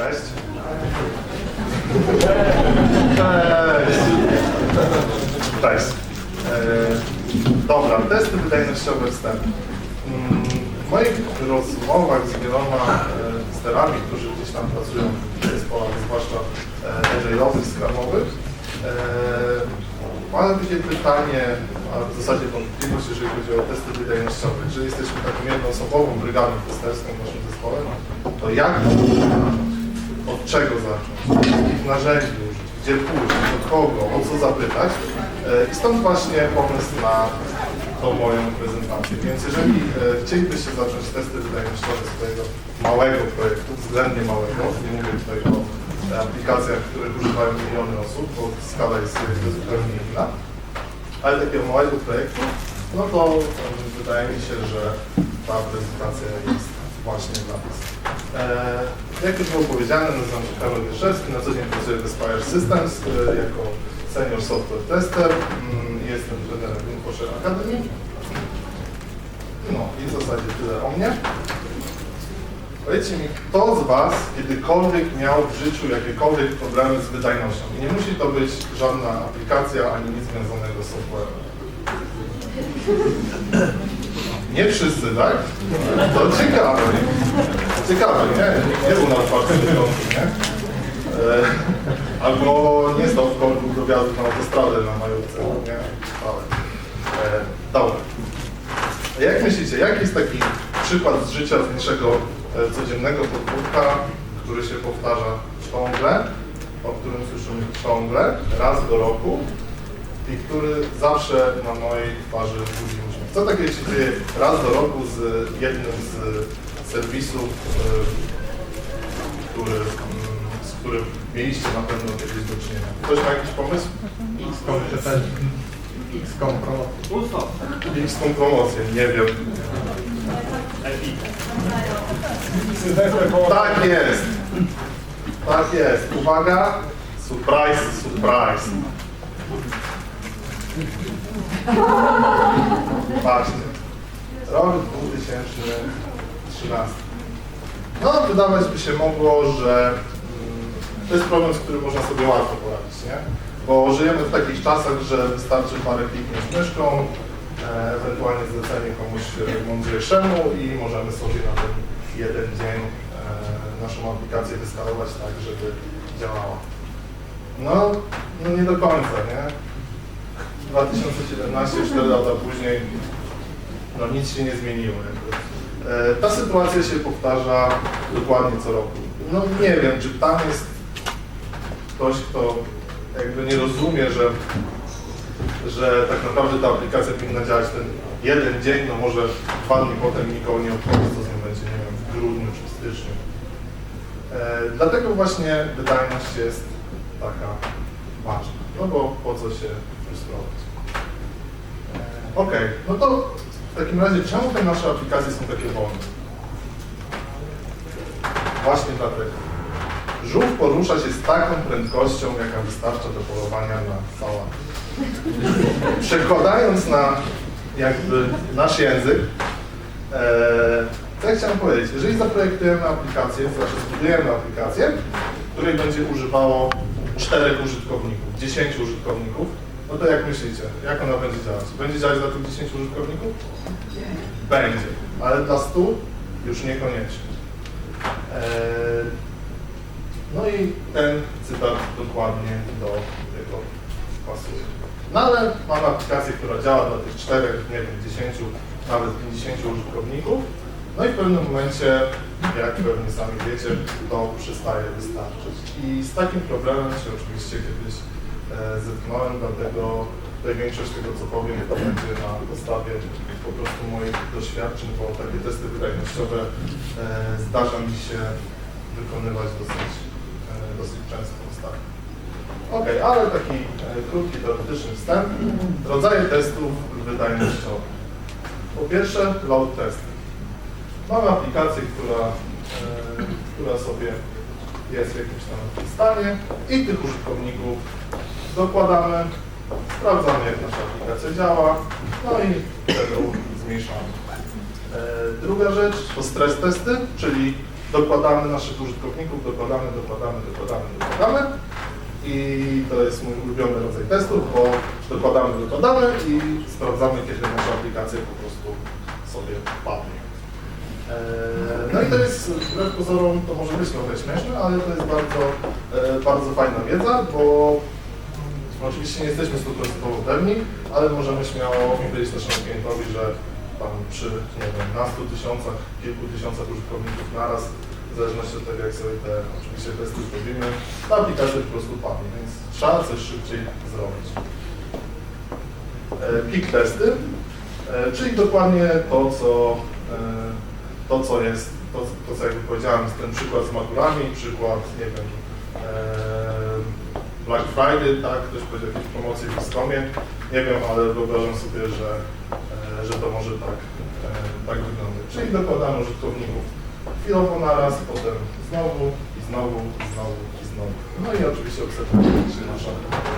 Cześć. Cześć. Cześć. E, dobra, testy wydajnościowe wstęp. Mm, W moich rozmowach z wieloma e, sterami, którzy gdzieś tam pracują w zespołach, zwłaszcza agile'owych, scrumowych, e, mam takie pytanie, a w zasadzie wątpliwość, jeżeli chodzi o testy wydajnościowe. Jeżeli jesteśmy taką jednoosobową brygadą testerską w naszym zespole, to jak to zacząć? Od czego zacząć? Jakich narzędzi użyć? Gdzie pójść? Do kogo? O co zapytać? E, I stąd właśnie pomysł na tą moją prezentację. Więc jeżeli e, chcielibyście zacząć testy wydajnościowe swojego małego projektu, względnie małego, nie mówię tutaj o e, aplikacjach, których używają miliony osób, bo skala jest zupełnie inna, ale takiego małego projektu, no to wydaje mi się, że ta prezentacja jest właśnie dla Was. E, jak już było powiedziane, nazywam się Karol Wieszewski, na co dzień pracuję w Aspire Systems e, jako senior software tester. Mm, Jestem trenerem InfoShare Academy. No i w zasadzie tyle o mnie. Powiedzcie mi, kto z Was kiedykolwiek miał w życiu jakiekolwiek problemy z wydajnością? I nie musi to być żadna aplikacja ani nic związanego z softwarem. Nie wszyscy, tak? To ciekawe. Ciekawe, nie? Nie był na otwartym nie? E, albo nie stał w korku do wjazdu na autostradę na majówce, nie? Ale, e, dobra. Jak myślicie, jaki jest taki przykład z życia z naszego e, codziennego podwórka, który się powtarza ciągle, o którym słyszymy ciągle, raz do roku i który zawsze na mojej twarzy budzi? Co takiego się dzieje raz do roku z jednym z serwisów, e, który, mm, z którym mieliście na pewno kiedyś do czynienia? Ktoś ma jakiś pomysł? XCOM. X-tą promocję, nie wiem. Tak jest. Tak jest. Uwaga. Surprise, surprise. Patrzcie. Rok 2013. No, wydawać by się mogło, że mm, to jest problem, z którym można sobie łatwo poradzić, nie? Bo żyjemy w takich czasach, że wystarczy parę kliknięć myszką, e, ewentualnie zlecenie komuś mądrzejszemu i możemy sobie na ten jeden dzień e, naszą aplikację wyskalować tak, żeby działała. No, no nie do końca, nie? 2017, 4 lata później, no nic się nie zmieniło. Jakby. E, ta sytuacja się powtarza dokładnie co roku. No nie wiem, czy tam jest ktoś, kto jakby nie rozumie, że, że tak naprawdę ta aplikacja powinna działać ten jeden dzień, no może dwa dni potem nikogo nie obchodzi, co z nią będzie, nie wiem, w grudniu czy w styczniu. E, dlatego właśnie wydajność jest taka ważna, no bo po co się frustrować. E, Okej, no to w takim razie czemu te nasze aplikacje są takie wolne? Właśnie dlatego. Żółw porusza się z taką prędkością, jaka wystarcza do polowania na sała. Przekładając na jakby nasz język, e, co ja chciałem powiedzieć, jeżeli zaprojektujemy aplikację, znaczy zbudujemy aplikację, której będzie używało czterech użytkowników, 10 użytkowników, no to jak myślicie, jak ona będzie działać? Będzie działać dla tych 10 użytkowników? Będzie, ale dla 100 już niekoniecznie. E, no i ten cytat dokładnie do tego pasuje. No ale mamy aplikację, która działa dla tych czterech, nie wiem, 10, nawet 50 użytkowników. No i w pewnym momencie, jak pewnie sami wiecie, to przestaje wystarczyć. I z takim problemem się oczywiście kiedyś zetknąłem, dlatego tutaj większość tego, co powiem, to będzie na podstawie po prostu moich doświadczeń, bo takie testy wydajnościowe e, zdarza mi się wykonywać dosyć, e, dosyć często ostatnio. Ok, ale taki e, krótki, teoretyczny wstęp. Rodzaje testów wydajnościowych. Po pierwsze, load testing. Mamy aplikację, która, e, która sobie jest w jakimś tam stanie i tych użytkowników dokładamy, sprawdzamy jak nasza aplikacja działa, no i wtedy zmniejszamy. E, Druga rzecz to stres testy, czyli dokładamy naszych użytkowników, dokładamy, dokładamy, dokładamy, dokładamy. I to jest mój ulubiony rodzaj testów, bo dokładamy, dokładamy i sprawdzamy, kiedy nasza aplikacja po prostu sobie padnie. Eee, No i to jest, wbrew pozorom, to może być trochę śmieszne, ale to jest bardzo, e, bardzo fajna wiedza, bo oczywiście nie jesteśmy stuprocentowo pewni, ale możemy śmiało powiedzieć naszemu klientowi, że tam przy, nie wiem, na 100 tysiącach, kilku tysiącach użytkowników naraz, w zależności od tego, jak sobie te oczywiście testy zrobimy, ta aplikacja po prostu padnie, więc trzeba coś szybciej zrobić. E, Peak testy, e, czyli dokładnie to, co, e, to, co jest, to, to co jakby powiedziałem, ten przykład z maturami, przykład, nie wiem, Black Friday, tak, ktoś powiedział jakieś promocje w Xcomie, nie wiem, ale wyobrażam sobie, że, e, że to może tak, e, tak wyglądać. Czyli dokładamy użytkowników chwilowo naraz, potem znowu i znowu i znowu i znowu. No i oczywiście obserwujemy, czy nasza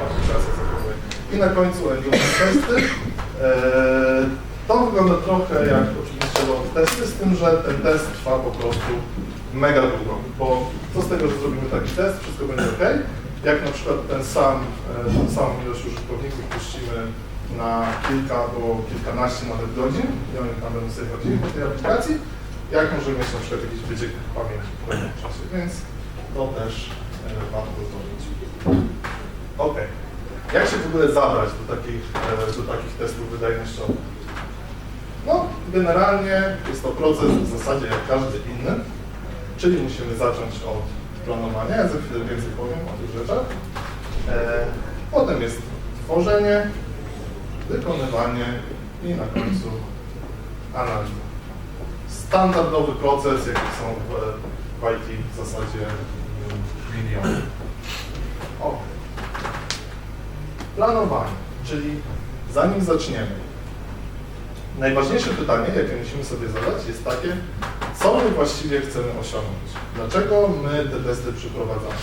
aplikacja zachowuje. I na końcu endurance testy. E, To wygląda trochę jak oczywiście load testy, z tym, że ten test trwa po prostu mega długo, bo co z tego, że zrobimy taki test, wszystko będzie ok. Jak na przykład ten sam, e, tą samą ilość użytkowników puścimy na kilka albo kilkanaście nawet godzin i oni tam będą sobie chodzili po tej aplikacji, jak możemy mieć na przykład jakiś wyciek pamięci w pewnym czasie, więc to też e, warto zrobić. Ok. Jak się w ogóle zabrać do takich, e, do takich testów wydajnościowych? No, generalnie jest to proces w zasadzie jak każdy inny, czyli musimy zacząć od planowania, ja za chwilę więcej powiem o tych rzeczach. E, potem jest tworzenie, wykonywanie i na końcu analiza. Standardowy proces, jaki są w, IT w zasadzie mm, miliony. O. Planowanie, czyli zanim zaczniemy, najważniejsze pytanie, jakie musimy sobie zadać, jest takie, co my właściwie chcemy osiągnąć? Dlaczego my te testy przeprowadzamy?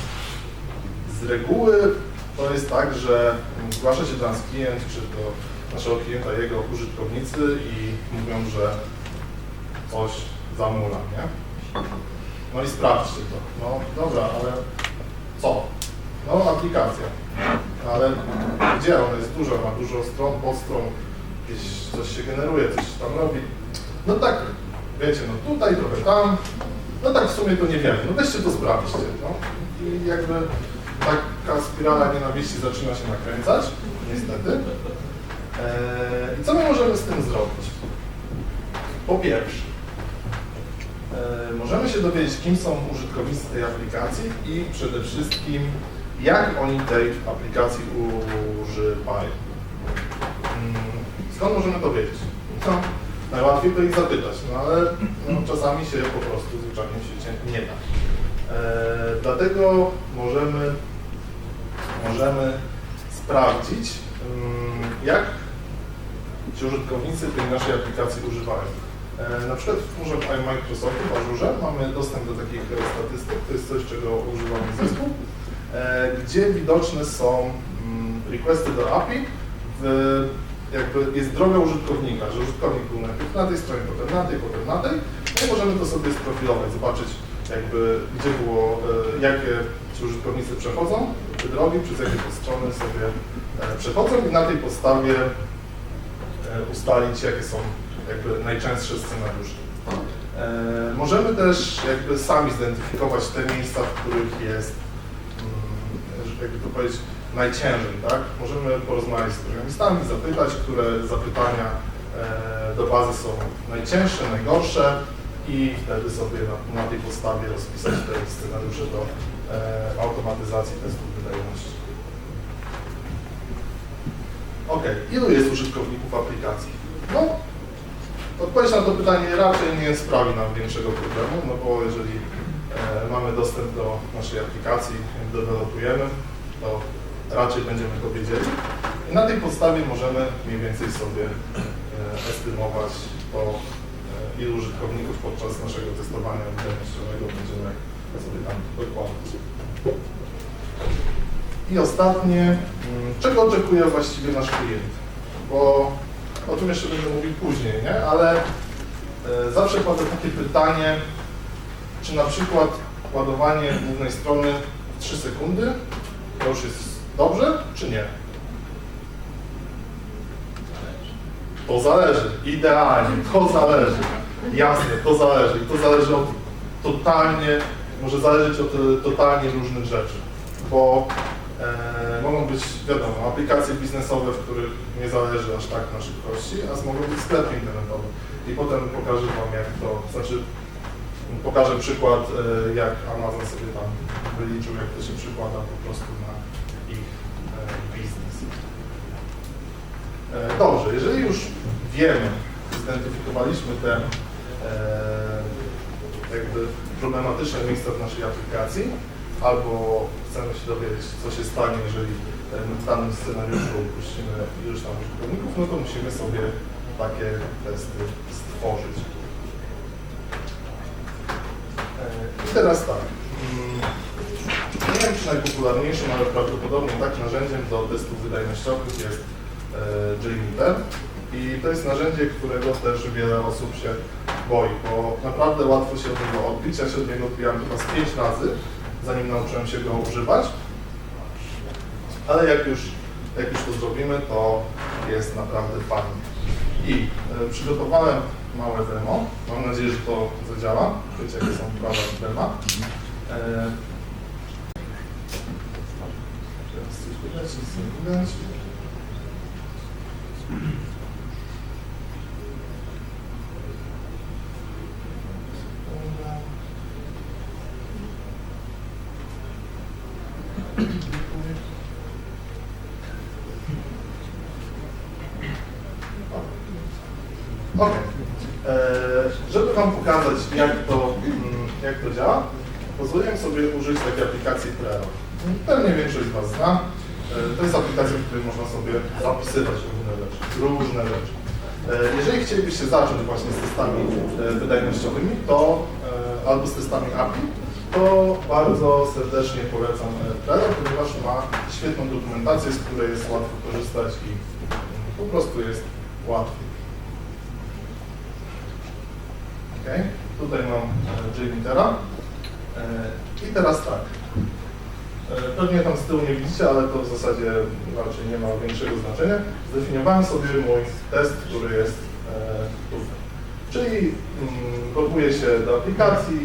Z reguły to jest tak, że zgłasza się do nas klient, czy do naszego klienta jego użytkownicy i mówią, że coś zamula, nie? No i sprawdźcie to. No dobra, ale co? No aplikacja. Ale gdzie ona jest duża, ma dużo stron, podstron, jakieś coś się generuje, coś tam robi. No tak, wiecie, no tutaj, trochę tam. No tak w sumie to nie wiemy. No weźcie to sprawdźcie. No. I jakby taka spirala nienawiści zaczyna się nakręcać, niestety. Eee, I co my możemy z tym zrobić? Po pierwsze, e, możemy się dowiedzieć, kim są użytkownicy tej aplikacji i przede wszystkim, jak oni tej aplikacji używają. Mm, Skąd możemy to wiedzieć? No, najłatwiej to ich zapytać, no ale no, czasami się po prostu zwyczajnie świecie nie da. E, dlatego możemy, możemy sprawdzić, mm, jak ci użytkownicy tej naszej aplikacji używają. E, Na przykład w chmurze Microsoftu, w Azure mamy dostęp do takich statystyk, to jest coś, czego używamy zespół, e, gdzie widoczne są mm, requesty do API, w, jakby jest droga użytkownika, że użytkownik był najpierw na tej stronie, potem na tej, potem na tej, no i możemy to sobie sprofilować, zobaczyć jakby gdzie było, e, jakie ci użytkownicy przechodzą, drogi, przez jakie to strony sobie e, przechodzą i na tej podstawie e, ustalić, jakie są jakby najczęstsze scenariusze. Możemy też jakby sami zidentyfikować te miejsca, w których jest, mm, jakby to powiedzieć, najciężej, tak? Możemy porozmawiać z programistami, zapytać, które zapytania e, do bazy są najcięższe, najgorsze i wtedy sobie na, na tej podstawie rozpisać te scenariusze do e, automatyzacji testów wydajności. Ok, ilu jest użytkowników aplikacji? No, odpowiedź na to pytanie raczej nie sprawi nam większego problemu, no bo jeżeli e, mamy dostęp do naszej aplikacji, dewelopujemy, to raczej będziemy to wiedzieli. I na tej podstawie możemy mniej więcej sobie e, estymować to, e, ilu użytkowników podczas naszego testowania wydajnościowego będziemy sobie tam dokładać. I ostatnie, mm, czego oczekuje właściwie nasz klient? Bo o tym jeszcze będę mówił później, nie? Ale e, zawsze pada takie pytanie, czy na przykład ładowanie głównej strony w 3 sekundy to już jest dobrze, czy nie? To zależy, idealnie, to zależy. Jasne, to zależy. I to zależy od totalnie, może zależeć od e, totalnie różnych rzeczy. Bo e, mogą być, wiadomo, aplikacje biznesowe, w których nie zależy aż tak na szybkości, a mogą być sklepy internetowe. I potem pokażę Wam, jak to, znaczy pokażę przykład, e, jak Amazon sobie tam wyliczył, jak to się przykłada po prostu na Dobrze, jeżeli już wiemy, zidentyfikowaliśmy te e, jakby problematyczne miejsca w naszej aplikacji, albo chcemy się dowiedzieć, co się stanie, jeżeli e, w danym scenariuszu puścimy iluś tam użytkowników, no to musimy sobie takie testy stworzyć. E, I teraz tak. mm, Nie wiem, czy najpopularniejszym, ale prawdopodobnie tak narzędziem do testów wydajnościowych jest e, JMeter. I to jest narzędzie, którego też wiele osób się boi, bo naprawdę łatwo się od niego odbić. Ja się od niego odbijam chyba z 5 razy, zanim nauczyłem się go używać. Ale jak już, jak już to zrobimy, to jest naprawdę fajnie. I e, przygotowałem małe demo. Mam nadzieję, że to zadziała. Wiecie, jakie są prawa dema. E, teraz coś widać, nic nie widać. Wam pokazać, jak to, mm, jak to działa, pozwoliłem sobie użyć takiej aplikacji Trello. Pewnie większość z Was zna. E, To jest aplikacja, w której można sobie zapisywać różne rzeczy. Różne rzeczy. E, Jeżeli chcielibyście zacząć właśnie z testami e, wydajnościowymi, to albo z testami API, to bardzo serdecznie polecam Trello, ponieważ ma świetną dokumentację, z której jest łatwo korzystać i po prostu jest łatwiej. Ok, tutaj mam e, JMeter'a. E, I teraz tak. E, Pewnie tam z tyłu nie widzicie, ale to w zasadzie raczej nie ma większego znaczenia. Zdefiniowałem sobie mój test, który jest tutaj. Czyli mm, loguję się do aplikacji,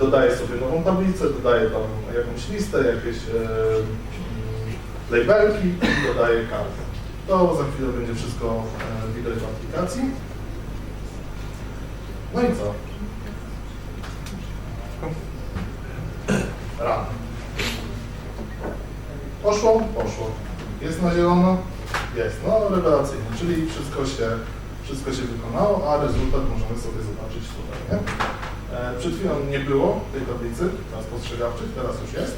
dodaję sobie nową tablicę, dodaję tam jakąś listę, jakieś mm, labelki dodaję kartę. To za chwilę będzie wszystko widać w aplikacji. No i co? Rano. Poszło? Poszło. Jest na zielono? Jest. No rewelacyjnie, czyli wszystko się, wszystko się wykonało, a rezultat możemy sobie zobaczyć tutaj, nie? E, przed chwilą nie było tej tablicy na spostrzegawczych, teraz już jest.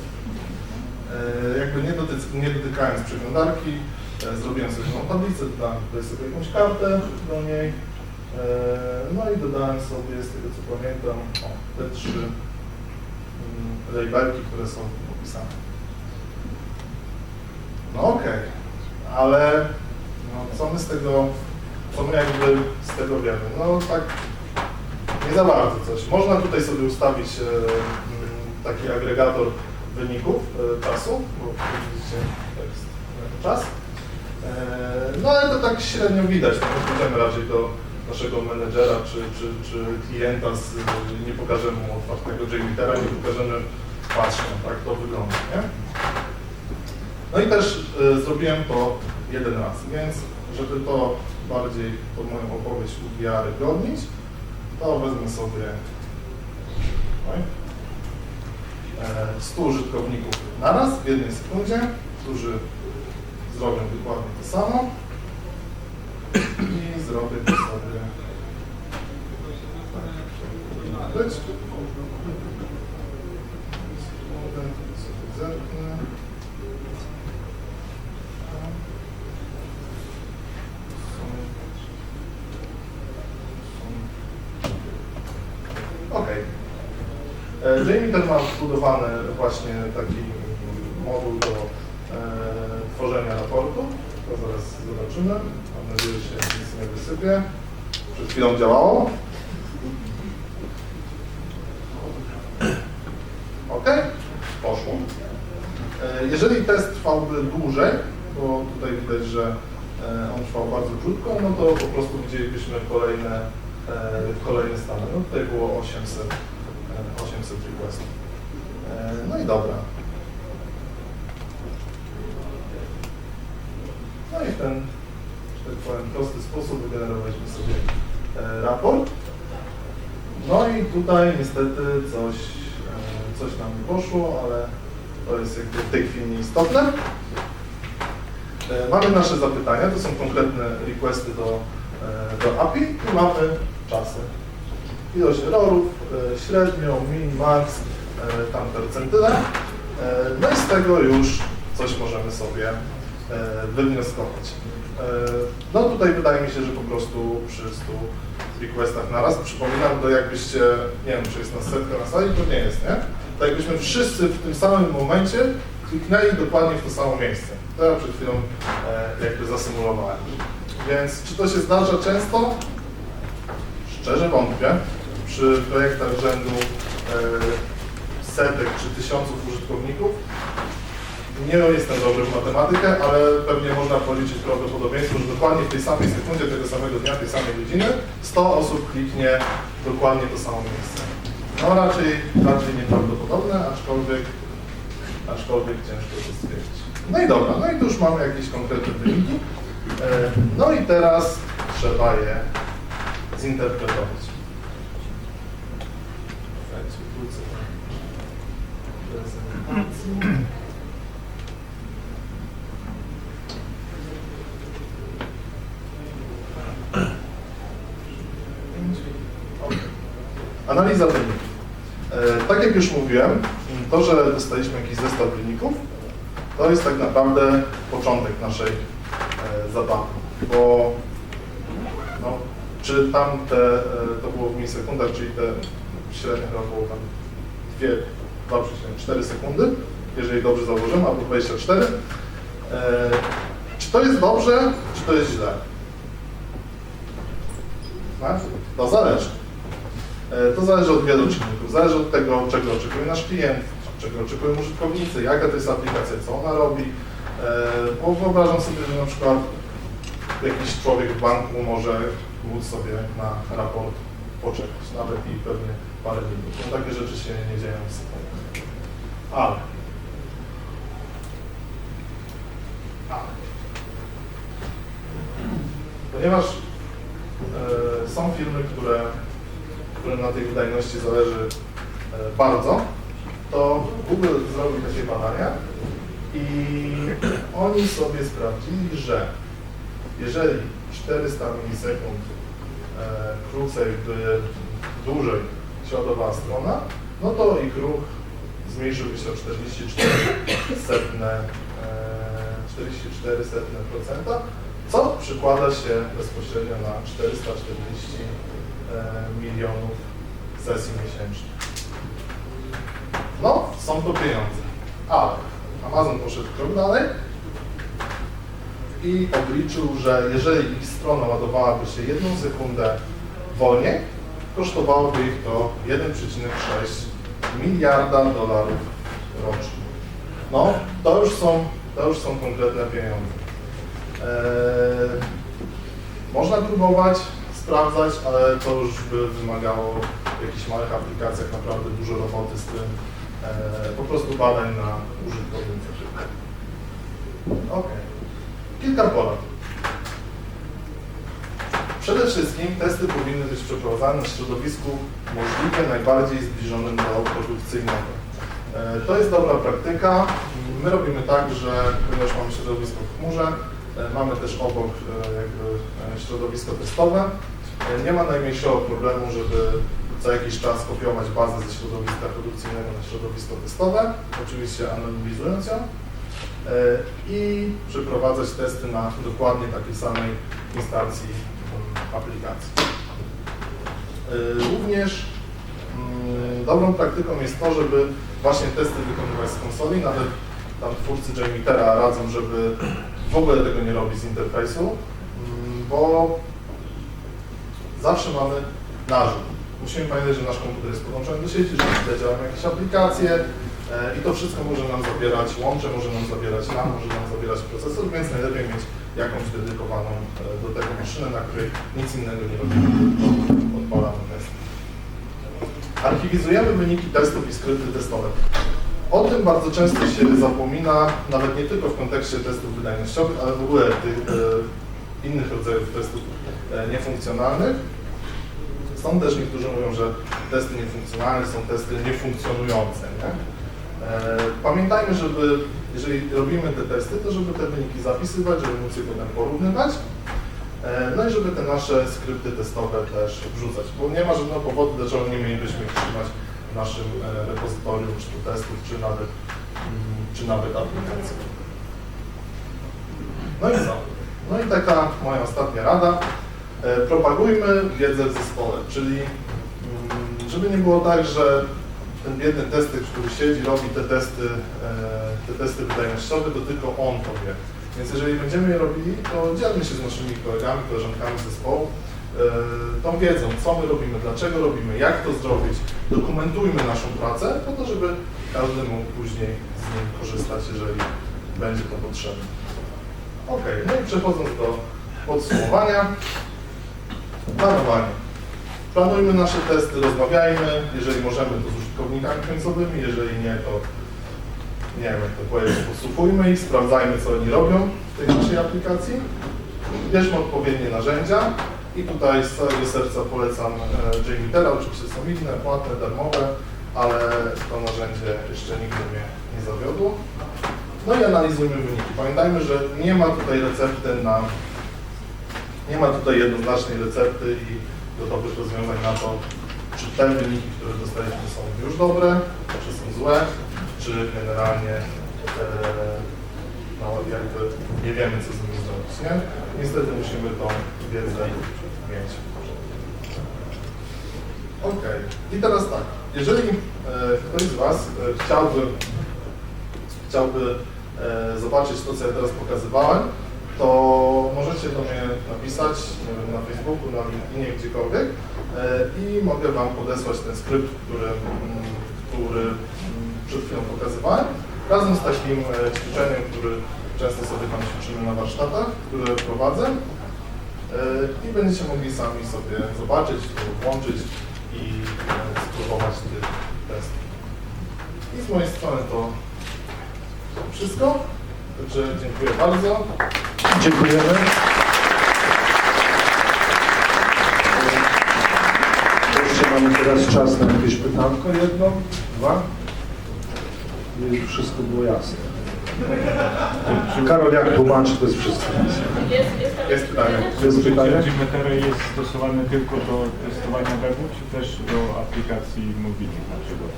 E, jakby nie, dotyc, nie dotykając przeglądarki, e, zrobiłem sobie nową tablicę, dodałem tutaj sobie jakąś kartę do niej. E, No i dodałem sobie, z tego co pamiętam, o, te trzy mm, labelki, które są opisane. No okej, ale no, co my z tego, co my jakby z tego wiemy? No tak nie za bardzo coś. Można tutaj sobie ustawić e, mm, taki agregator wyników e, czasu, bo widzicie to jest czas. E, no ale to tak średnio widać, no, nie pójdziemy raczej do naszego menedżera czy, czy, czy klienta, z, nie pokażemy mu otwartego JMeter'a, nie pokażemy patrzą, tak to wygląda, nie? No i też y, zrobiłem to jeden raz, więc żeby to bardziej pod moją opowieść uwiarygodnić, to wezmę sobie oj, e, 100 użytkowników naraz w jednej sekundzie, którzy zrobią dokładnie to samo i zrobię to sobie Sekundę, sobie zerknę. Ok. JMeter ma wbudowany właśnie taki moduł do e, tworzenia raportu. To zaraz zobaczymy. Mam nadzieję, że się nic nie wysypie. Przed chwilą działało. poszło. E, Jeżeli test trwałby dłużej, bo tutaj widać, że e, on trwał bardzo krótko, no to po prostu widzielibyśmy kolejne, e, kolejne stany. No tutaj było 800, e, 800 requestów. E, No i dobra. No i w ten, że tak powiem, prosty sposób wygenerowaliśmy sobie e, raport. No i tutaj niestety coś, e, coś nam nie poszło, ale to jest jakby w tej chwili nieistotne. E, Mamy nasze zapytania, to są konkretne requesty do, e, do API i mamy czasy. Ilość errorów, e, średnią, min, max, tam percentyle. No i z tego już coś możemy sobie wywnioskować. No tutaj wydaje mi się, że po prostu przy 100 requestach naraz, przypominam to jakbyście, nie wiem czy jest nas setka na sali, to nie jest, nie? To jakbyśmy wszyscy w tym samym momencie kliknęli dokładnie w to samo miejsce. To ja przed chwilą e, jakby zasymulowałem. Więc czy to się zdarza często? Szczerze wątpię. Przy projektach rzędu e, setek czy tysiąców użytkowników nie jestem dobry w matematykę, ale pewnie można policzyć prawdopodobieństwo, że dokładnie w tej samej sekundzie, tego samego dnia, tej samej godziny 100 osób kliknie dokładnie to samo miejsce. No raczej, raczej nieprawdopodobne, aczkolwiek, aczkolwiek ciężko to stwierdzić. No i dobra, no i tu już mamy jakieś konkretne wyniki. E, No i teraz trzeba je zinterpretować. Analiza wyników. Jak już mówiłem, to, że dostaliśmy jakiś zestaw wyników, to jest tak naprawdę początek naszej e, zabawy, bo no, czy tam te, e, to było w milisekundach, czyli te średnio chyba było tam 2,4 sekundy, jeżeli dobrze założyłem, albo 24. E, Czy to jest dobrze, czy to jest źle? Tak? To zależy. E, To zależy od wielu czynników. Zależy od tego, czego oczekuje nasz klient, czego oczekują użytkownicy, jaka to jest aplikacja, co ona robi. E, Bo wyobrażam sobie, że na przykład jakiś człowiek w banku może móc sobie na raport poczekać, nawet i pewnie parę minut. No, takie rzeczy się nie dzieją w sekundę. Ale. Ale. Ponieważ e, są firmy, które, którym na tej wydajności zależy e, bardzo, to Google zrobił takie badania i oni sobie sprawdzili, że jeżeli 400 milisekund e, krócej dłużej się ładowała strona, no to ich ruch zmniejszyłby się o 44 setne, e, 44 setne procenta, co przykłada się bezpośrednio na 440 e, milionów sesji miesięcznie. No, są to pieniądze. Ale Amazon poszedł krok dalej i obliczył, że jeżeli ich strona ładowałaby się jedną sekundę wolniej, kosztowałoby ich to 1,6 miliarda dolarów rocznie. No, to już są, to już są konkretne pieniądze. Eee, można próbować sprawdzać, ale to już by wymagało w jakichś małych aplikacjach naprawdę dużo roboty z tym, eee, po prostu badań na użytkownikach. Ok. Kilka porad. Przede wszystkim testy powinny być przeprowadzane w środowisku możliwie najbardziej zbliżonym do produkcyjnego. E, To jest dobra praktyka. My robimy tak, że ponieważ mamy środowisko w chmurze, e, mamy też obok e, jakby e, środowisko testowe. Nie ma najmniejszego problemu, żeby co jakiś czas kopiować bazę ze środowiska produkcyjnego na środowisko testowe, oczywiście anonimizując ją e, i przeprowadzać testy na dokładnie takiej samej instancji aplikacji. E, Również mm, dobrą praktyką jest to, żeby właśnie testy wykonywać z konsoli, nawet tam twórcy JMeetera radzą, żeby w ogóle tego nie robić z interfejsu, bo zawsze mamy narzut. Musimy pamiętać, że nasz komputer jest podłączony do sieci, że tutaj działają jakieś aplikacje, E, I to wszystko może nam zabierać łącze, może nam zabierać RAM, może nam zabierać procesor, więc najlepiej mieć jakąś dedykowaną e, do tego maszynę, na której nic innego nie robimy, tylko odpalamy testy. Archiwizujemy wyniki testów i skrypty testowe. O tym bardzo często się zapomina, nawet nie tylko w kontekście testów wydajnościowych, ale w ogóle tych e, innych rodzajów testów e, niefunkcjonalnych. Są też niektórzy mówią, że testy niefunkcjonalne są testy niefunkcjonujące. Nie? E, Pamiętajmy, żeby jeżeli robimy te testy, to żeby te wyniki zapisywać, żeby móc je potem porównywać. E, No i żeby te nasze skrypty testowe też wrzucać, bo nie ma żadnego powodu, dlaczego nie mielibyśmy ich trzymać w naszym repozytorium, czy testów, czy nawet, mm, czy nawet aplikacji. No i co? No i taka moja ostatnia rada. E, Propagujmy wiedzę w zespole, czyli mm, żeby nie było tak, że ten biedny testy, który siedzi, robi te testy, e, te testy wydajnościowe, to tylko on to wie. Więc jeżeli będziemy je robili, to dzielmy się z naszymi kolegami, koleżankami zespołu e, tą wiedzą, co my robimy, dlaczego robimy, jak to zrobić. Dokumentujmy naszą pracę po to, żeby każdy mógł później z niej korzystać, jeżeli będzie to potrzebne. Ok, no i przechodząc do podsumowania. Planowanie. Planujmy nasze testy, rozmawiajmy, jeżeli możemy to z użytkownikami końcowymi, jeżeli nie, to nie wiem jak to powiedzieć, podsłuchujmy ich, sprawdzajmy co oni robią w tej naszej aplikacji. Bierzmy odpowiednie narzędzia i tutaj z całego serca polecam e, JMeetera, oczywiście są inne, płatne, darmowe, ale to narzędzie jeszcze nigdy mnie nie zawiodło. No i analizujmy wyniki. Pamiętajmy, że nie ma tutaj recepty na nie ma tutaj jednoznacznej recepty i gotowych rozwiązań na to, czy te wyniki, które dostaliśmy są już dobre, czy są złe, czy generalnie e, no, jakby nie wiemy, co z nimi zrobić, nie? Niestety musimy tą wiedzę mieć. Ok, i teraz tak, jeżeli e, ktoś z Was e, chciałby, chciałby e, zobaczyć to, co ja teraz pokazywałem, to możecie do mnie napisać wiem, na Facebooku, na LinkedInie, gdziekolwiek e, i mogę Wam podesłać ten skrypt, który, mm, który mm, przed chwilą pokazywałem, razem z takim e, ćwiczeniem, który często sobie tam ćwiczymy na warsztatach, które prowadzę i będziecie mogli sami sobie zobaczyć, włączyć i spróbować tych testów. I z mojej strony to wszystko. Także dziękuję bardzo. Dziękujemy. Jeszcze mamy teraz czas na jakieś pytanko, jedno, dwa. I wszystko było jasne. Karol, jak tłumaczy, to jest wszystko jasne. Jest, jest, tam Jest pytanie. Jest pytanie? Gmetery jest stosowany tylko do testowania webu, czy też do aplikacji mobilnych na przykład?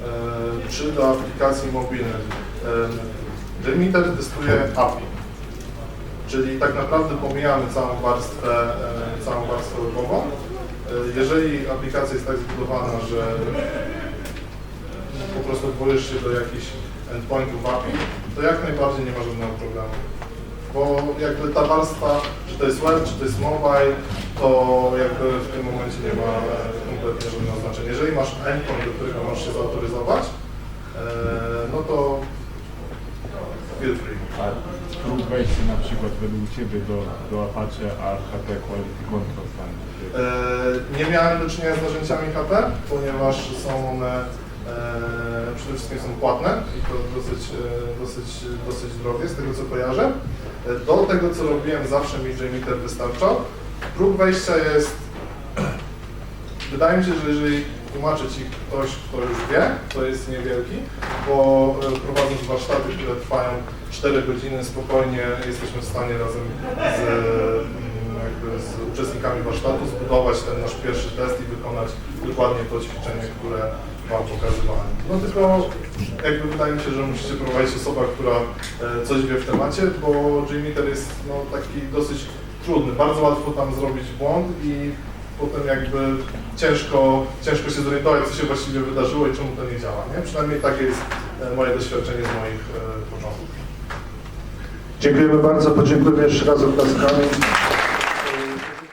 E, czy do aplikacji mobilnych. Demeter testuje API, czyli tak naprawdę pomijamy całą warstwę, całą warstwę webową. E, jeżeli aplikacja jest tak zbudowana, że po prostu odwołujesz się do jakichś endpointów API, to jak najbardziej nie ma żadnego problemu. Bo jakby ta warstwa, czy to jest web, czy to jest mobile, to jakby w tym momencie nie ma e, kompletnie żadnego znaczenia. Jeżeli masz endpoint, do którego możesz się zautoryzować, e, no to feel free. A próg wejścia na przykład według Ciebie do, do Apache AHT Quality Control tam. E, Nie miałem do czynienia z narzędziami HP, ponieważ są one przede wszystkim są płatne i to dosyć, e, dosyć, dosyć drogie z tego co kojarzę. E, Do tego co robiłem zawsze mi JMeter wystarczał. Próg wejścia jest, wydaje mi się, że jeżeli tłumaczy Ci ktoś, kto już wie, to jest niewielki, bo e, prowadząc warsztaty, które trwają 4 godziny, spokojnie jesteśmy w stanie razem z z uczestnikami warsztatu zbudować ten nasz pierwszy test i wykonać dokładnie to ćwiczenie, które Wam pokazywałem. No tylko jakby wydaje mi się, że musicie prowadzić osoba, która e, coś wie w temacie, bo JMeter jest no, taki dosyć trudny. Bardzo łatwo tam zrobić błąd i potem jakby ciężko, ciężko się zorientować, co się właściwie wydarzyło i czemu to nie działa. Nie? Przynajmniej takie jest e, moje doświadczenie z moich e, początków. Dziękujemy bardzo, podziękujemy jeszcze raz oklaskami.